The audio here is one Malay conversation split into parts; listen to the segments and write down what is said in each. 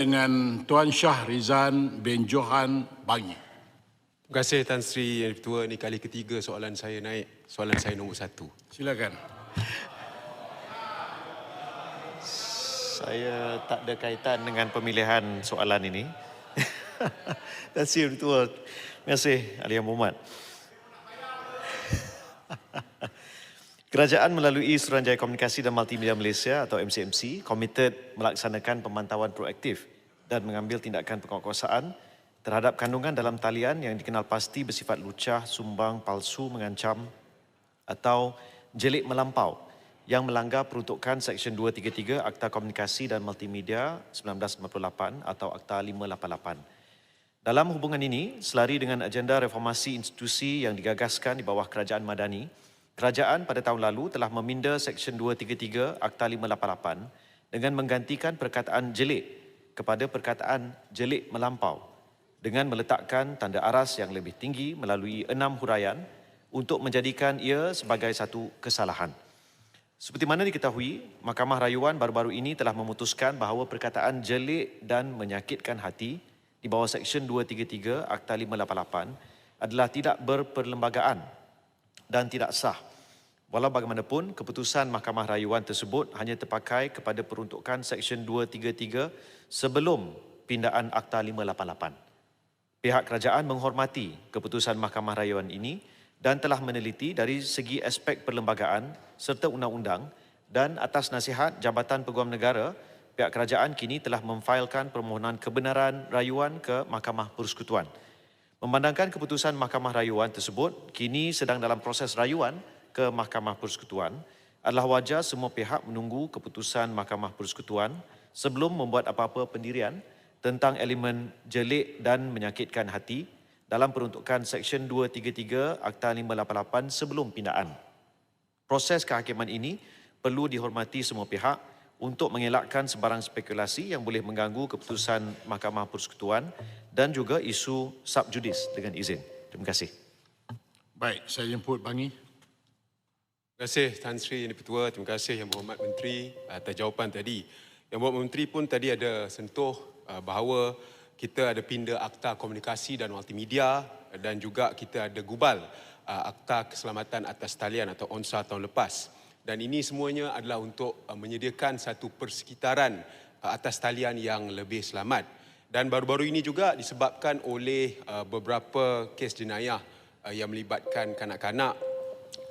dengan Tuan Syah Rizan bin Johan Bangi. Terima kasih Tan Sri Yang Ketua. Ini kali ketiga soalan saya naik. Soalan saya nombor satu. Silakan. Saya tak ada kaitan dengan pemilihan soalan ini. Terima kasih Ketua. Terima kasih Ali Muhammad. Kerajaan melalui Suruhanjaya Komunikasi dan Multimedia Malaysia atau MCMC komited melaksanakan pemantauan proaktif dan mengambil tindakan penguatkuasaan terhadap kandungan dalam talian yang dikenal pasti bersifat lucah, sumbang, palsu, mengancam atau jelik melampau yang melanggar peruntukan Seksyen 233 Akta Komunikasi dan Multimedia 1998 atau Akta 588. Dalam hubungan ini, selari dengan agenda reformasi institusi yang digagaskan di bawah Kerajaan Madani, Kerajaan pada tahun lalu telah meminda Seksyen 233 Akta 588 dengan menggantikan perkataan jelik kepada perkataan jelik melampau dengan meletakkan tanda aras yang lebih tinggi melalui enam huraian untuk menjadikan ia sebagai satu kesalahan. Seperti mana diketahui, Mahkamah Rayuan baru-baru ini telah memutuskan bahawa perkataan jelik dan menyakitkan hati di bawah Seksyen 233 Akta 588 adalah tidak berperlembagaan dan tidak sah Walau bagaimanapun, keputusan Mahkamah Rayuan tersebut hanya terpakai kepada peruntukan Seksyen 233 sebelum pindaan Akta 588. Pihak kerajaan menghormati keputusan Mahkamah Rayuan ini dan telah meneliti dari segi aspek perlembagaan serta undang-undang dan atas nasihat Jabatan Peguam Negara, pihak kerajaan kini telah memfailkan permohonan kebenaran rayuan ke Mahkamah Persekutuan. Memandangkan keputusan Mahkamah Rayuan tersebut kini sedang dalam proses rayuan, ke Mahkamah Persekutuan adalah wajar semua pihak menunggu keputusan Mahkamah Persekutuan sebelum membuat apa-apa pendirian tentang elemen jelik dan menyakitkan hati dalam peruntukan Seksyen 233 Akta 588 sebelum pindaan. Proses kehakiman ini perlu dihormati semua pihak untuk mengelakkan sebarang spekulasi yang boleh mengganggu keputusan Mahkamah Persekutuan dan juga isu subjudis dengan izin. Terima kasih. Baik, saya jemput Bangi. Terima kasih Tan Sri Yang Ketua. Terima kasih Yang Berhormat Menteri atas jawapan tadi. Yang Berhormat Menteri pun tadi ada sentuh uh, bahawa kita ada pindah Akta Komunikasi dan Multimedia dan juga kita ada gubal uh, Akta Keselamatan Atas Talian atau ONSA tahun lepas. Dan ini semuanya adalah untuk uh, menyediakan satu persekitaran atas talian yang lebih selamat. Dan baru-baru ini juga disebabkan oleh beberapa kes jenayah yang melibatkan kanak-kanak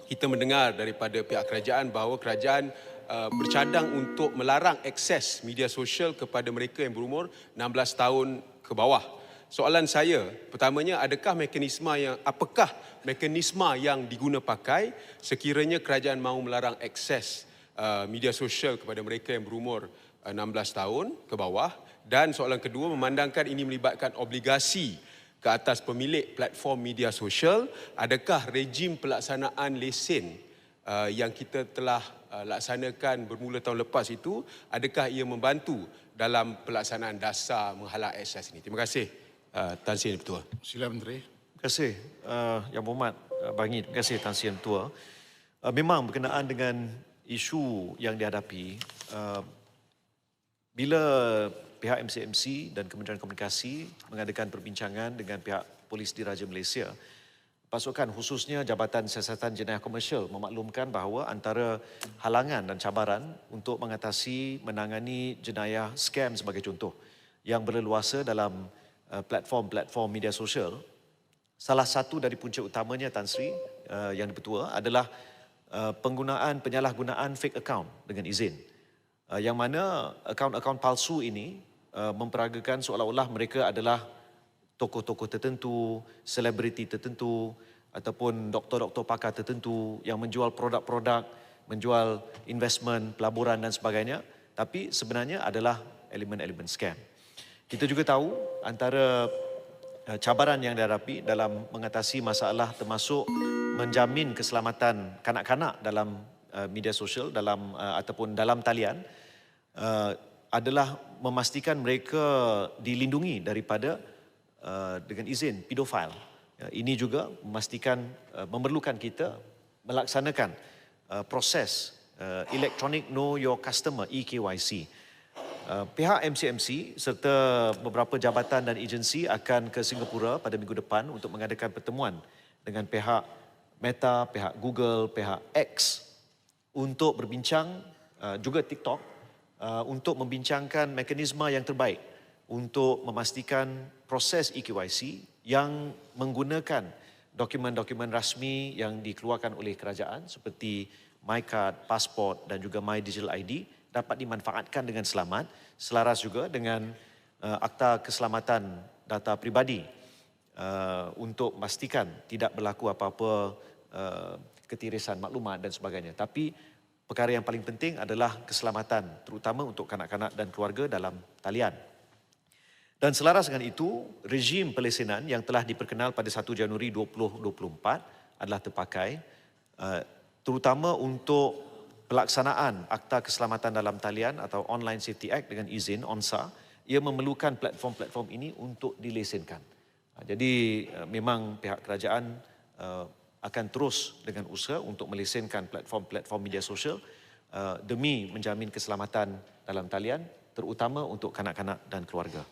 kita mendengar daripada pihak kerajaan bahawa kerajaan uh, bercadang untuk melarang akses media sosial kepada mereka yang berumur 16 tahun ke bawah. Soalan saya, pertamanya adakah mekanisme yang apakah mekanisme yang diguna pakai sekiranya kerajaan mahu melarang akses uh, media sosial kepada mereka yang berumur uh, 16 tahun ke bawah dan soalan kedua memandangkan ini melibatkan obligasi ke atas pemilik platform media sosial adakah rejim pelaksanaan lesen uh, yang kita telah uh, laksanakan bermula tahun lepas itu? Adakah ia membantu dalam pelaksanaan dasar menghalang akses ini? Terima kasih uh, Tan Sri Ketua Sila Menteri. Terima kasih uh, Yang Berhormat uh, Bangi terima kasih Tan Sri Ketua uh, memang berkenaan dengan isu yang dihadapi uh, bila pihak MCMC dan Kementerian Komunikasi mengadakan perbincangan dengan pihak Polis Diraja Malaysia. Pasukan khususnya Jabatan Siasatan Jenayah Komersial memaklumkan bahawa antara halangan dan cabaran untuk mengatasi menangani jenayah scam sebagai contoh yang berleluasa dalam uh, platform-platform media sosial salah satu dari punca utamanya Tan Sri uh, yang dipertua adalah uh, penggunaan penyalahgunaan fake account dengan izin yang mana akaun-akaun palsu ini Uh, memperagakan seolah-olah mereka adalah tokoh-tokoh tertentu, selebriti tertentu ataupun doktor-doktor pakar tertentu yang menjual produk-produk, menjual investment, pelaburan dan sebagainya tapi sebenarnya adalah elemen-elemen scam. Kita juga tahu antara uh, cabaran yang dihadapi dalam mengatasi masalah termasuk menjamin keselamatan kanak-kanak dalam uh, media sosial dalam ataupun dalam talian adalah memastikan mereka dilindungi daripada uh, dengan izin pedofil. Ya, ini juga memastikan uh, memerlukan kita melaksanakan uh, proses uh, electronic know your customer EKYC. Uh, pihak MCMC serta beberapa jabatan dan agensi akan ke Singapura pada minggu depan untuk mengadakan pertemuan dengan pihak Meta, pihak Google, pihak X untuk berbincang uh, juga TikTok uh, untuk membincangkan mekanisme yang terbaik untuk memastikan proses EKYC yang menggunakan dokumen-dokumen rasmi yang dikeluarkan oleh kerajaan seperti MyCard, pasport dan juga My Digital ID dapat dimanfaatkan dengan selamat selaras juga dengan uh, akta keselamatan data pribadi uh, untuk memastikan tidak berlaku apa-apa uh, ketirisan maklumat dan sebagainya. Tapi perkara yang paling penting adalah keselamatan terutama untuk kanak-kanak dan keluarga dalam talian dan selaras dengan itu rejim pelesenan yang telah diperkenal pada 1 Januari 2024 adalah terpakai uh, terutama untuk pelaksanaan Akta Keselamatan Dalam Talian atau Online Safety Act dengan izin ONSA, ia memerlukan platform-platform ini untuk dilesenkan. Jadi eh, memang pihak kerajaan eh, akan terus dengan usaha untuk melesenkan platform-platform media sosial eh, demi menjamin keselamatan dalam talian terutama untuk kanak-kanak dan keluarga.